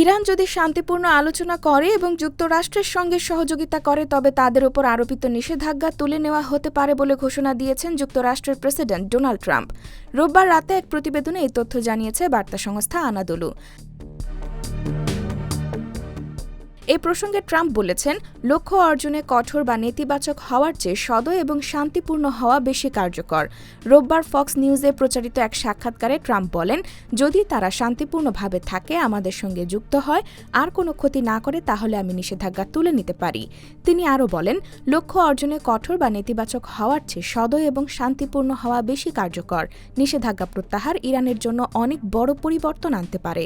Iran যদি শান্তিপূর্ণ আলোচনা করে এবং যুক্তরাষ্ট্রের সঙ্গে সহযোগিতা করে, তবে তাদের উপর আরোপিত নিষেধাজ্ঞা তুলে নেওয়া হতে পারে বলে ঘোষণা দিয়েছেন যুক্তরাষ্ট্রের প্রেসিডেন্ট ডোনাল্ড ট্রাম্প। রোববার রাতে এক প্রতিবেদনে এই তথ্য জানিয়েছে বার্তা সংস্থা আনাদোলু। এই প্রসঙ্গে ট্রাম্প বলেছেন, লক্ষ্য অর্জনে কঠোর বা নেতিবাচক হওয়ার চেয়ে সদয় এবং শান্তিপূর্ণ হওয়া বেশি কার্যকর। রোববার ফক্স নিউজে প্রচারিত এক সাক্ষাৎকারে ট্রাম্প বলেন, যদি তারা শান্তিপূর্ণভাবে থাকে, আমাদের সঙ্গে যুক্ত হয়, আর কোনো ক্ষতি না করে তাহলে আমি নিষেধাজ্ঞা তুলে নিতে পারি। তিনি আরও বলেন, লক্ষ্য অর্জনে কঠোর বা নেতিবাচক হওয়ার চেয়ে সদয় এবং শান্তিপূর্ণ হওয়া বেশি কার্যকর। নিষেধাজ্ঞা প্রত্যাহার ইরানের জন্য অনেক বড় পরিবর্তন আনতে পারে।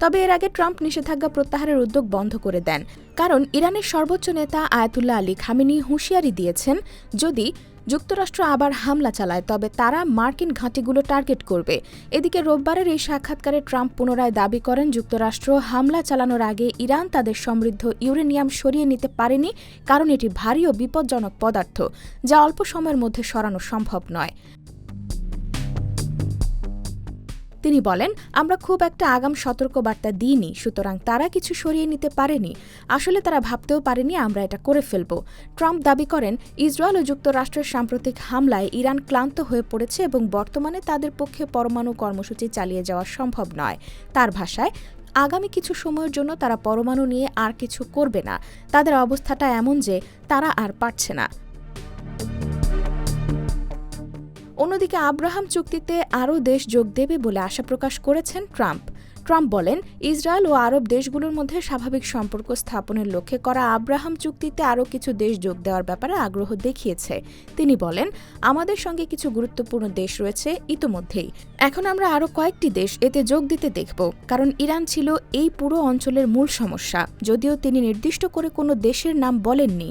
তবে এর আগে ট্রাম্প নিষেধাজ্ঞা প্রত্যাহারের উদ্যোগ বন্ধ করে দেন। কারণ ইরানের সর্বোচ্চ নেতা আয়াতুল্লাহ আলী খামিনি হুঁশিয়ারি দিয়েছেন, যদি যুক্তরাষ্ট্র আবার হামলা চালায়, তবে তারা মার্কিন ঘাঁটিগুলো টার্গেট করবে। এদিকে রোববারের এই সাক্ষাৎকারে ট্রাম্প পুনরায় দাবি করেন, যুক্তরাষ্ট্র হামলা চালানোর আগে ইরান তাদের সমৃদ্ধ ইউরেনিয়াম সরিয়ে নিতে পারেনি, কারণ এটি ভারী ও বিপজ্জনক পদার্থ, যা অল্প সময়ের মধ্যে সরানো সম্ভব নয়। তিনি বলেন, আমরা খুব একটা আগাম সতর্কবার্তা দিইনি, সুতরাং তারা কিছু সরিয়ে নিতে পারেনি। আসলে তারা ভাবতেও পারেনি আমরা এটা করে ফেলব। ট্রাম্প দাবি করেন, ইসরায়েল ও যুক্তরাষ্ট্রের সাম্প্রতিক হামলায় ইরান ক্লান্ত হয়ে পড়েছে এবং বর্তমানে তাদের পক্ষে পরমাণু কর্মসূচি চালিয়ে যাওয়া সম্ভব নয়। তার ভাষায়, আগামী কিছু সময়ের জন্য তারা পরমাণু নিয়ে আর কিছু করবে না। তাদের অবস্থাটা এমন যে তারা আর পারছে না। অন্যদিকে আব্রাহাম চুক্তিতে আরও দেশ যোগ দেবে বলে আশা প্রকাশ করেছেন ট্রাম্প। ট্রাম্প বলেন, ইসরায়েল ও আরব দেশগুলোর মধ্যে স্বাভাবিক সম্পর্ক স্থাপনের লক্ষ্যে করা আব্রাহাম চুক্তিতে আরও কিছু দেশ যোগ দেওয়ার ব্যাপারে আগ্রহ দেখিয়েছে। তিনি বলেন, আমাদের সঙ্গে কিছু গুরুত্বপূর্ণ দেশ রয়েছে ইতোমধ্যেই। এখন আমরা আরও কয়েকটি দেশ এতে যোগ দিতে দেখব, কারণ ইরান ছিল এই পুরো অঞ্চলের মূল সমস্যা, যদিও তিনি নির্দিষ্ট করে কোনো দেশের নাম বলেননি।